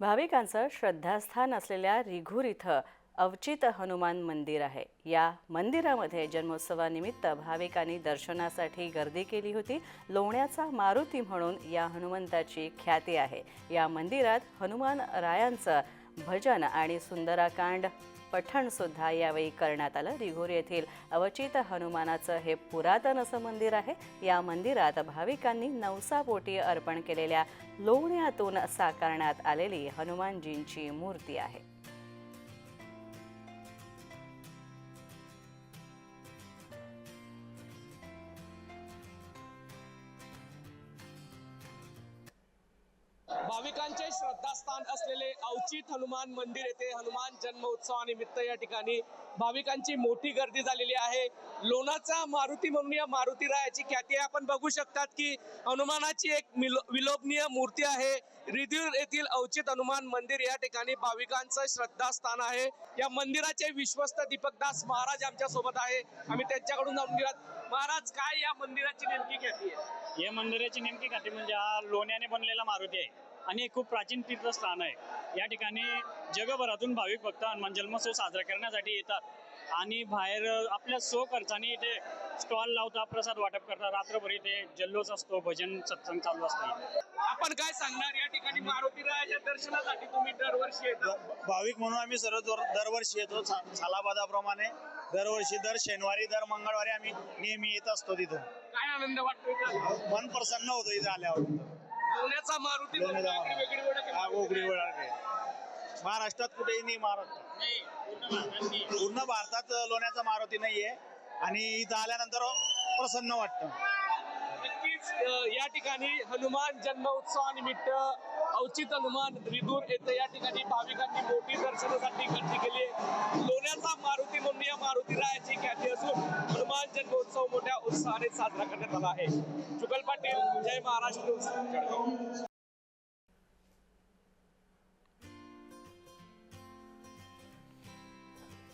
भाविकांचं श्रद्धास्थान असलेल्या रिघूर इथं अवचित हनुमान मंदिर आहे. या मंदिरामध्ये जन्मोत्सवानिमित्त भाविकांनी दर्शनासाठी गर्दी केली होती. लोण्याचा मारुती म्हणून या हनुमंताची ख्याती आहे. या मंदिरात हनुमान रायांचं भजन आणि सुंदराकांड पठण सुद्धा यावेळी करण्यात आलं. रिघोर येथील अवचित हनुमानाचं हे पुरातन असं मंदिर आहे. या मंदिरात भाविकांनी नवसापोटी अर्पण केलेल्या लोण्यातून साकारण्यात आलेली हनुमानजींची मूर्ती आहे. भाविकांचे श्रद्धास्थान असलेले अवचित हनुमान मंदिर येथे हनुमान जन्म उत्सवानिमित्त या ठिकाणी भाविकांची मोठी गर्दी झालेली आहे. लोणाचा मारुती म्हणून या मारुती रायाची ख्याती आहे. आपण बघू शकतात की हनुमानाची एक विलोभनीय मूर्ती आहे. रिद्यूर येथील अवचित हनुमान मंदिर या ठिकाणी भाविकांचं श्रद्धास्थान आहे. या मंदिराचे विश्वस्त दीपकदास महाराज आमच्यासोबत आहे. आम्ही त्यांच्याकडून जाणून घेऊयात. महाराज काय या मंदिराची नेमकी ख्याती आहे? हे मंदिराची नेमकी खाती म्हणजे हा लोण्याने बनलेला मारुती आहे. आणि खूप प्राचीन तीर्थस्थान आहे. या ठिकाणी जगभरातून भाविक भक्त हनुमान जन्मोत्सव साजरा करण्यासाठी येतात. आणि बाहेर आपल्या सो खर्चाने इथे स्टॉल लावतात प्रसाद वाटप करतात रात्रभर इथे जल्लोष असतो भजन सत्संग चालू असतो. आपण काय सांगणार? या ठिकाणी मारुती रायाच्या दर्शनासाठी तुम्ही दरवर्षी येता. भाविक म्हणून आम्ही सर्व दर- दरवर्षी येतो. सालाबादाप्रमाणे. दरवर्षी दर शनिवारी दर मंगळवारी आम्ही नेहमी येत असतो तिथं काय आनंद वाटतो? मन प्रसन्न होतो इथं आल्यावर. लोण्याचा मारुती वेगळी ओळख आहे. महाराष्ट्रात कुठेही नाही महाराष्ट्रात नाही, पूर्ण भारतातली. पूर्ण भारतात लोण्याचा मारुती नाहीये. आणि इथं आल्यानंतर प्रसन्न वाटतं. नक्कीच या ठिकाणी हनुमान जन्म उत्सवानिमित्त अवचित हनुमान रिदूर येथे या ठिकाणी भाविकांनी मोठी दर्शनासाठी गर्दी केली आहे. लोण्याचा मारुती म्हणून या मारुती रायाची ख्याती असून हनुमान जन्मोत्सव मोठ्या उत्साहाने साजरा करण्यात आला आहे. जुगल पाटील जय महाराष्ट्र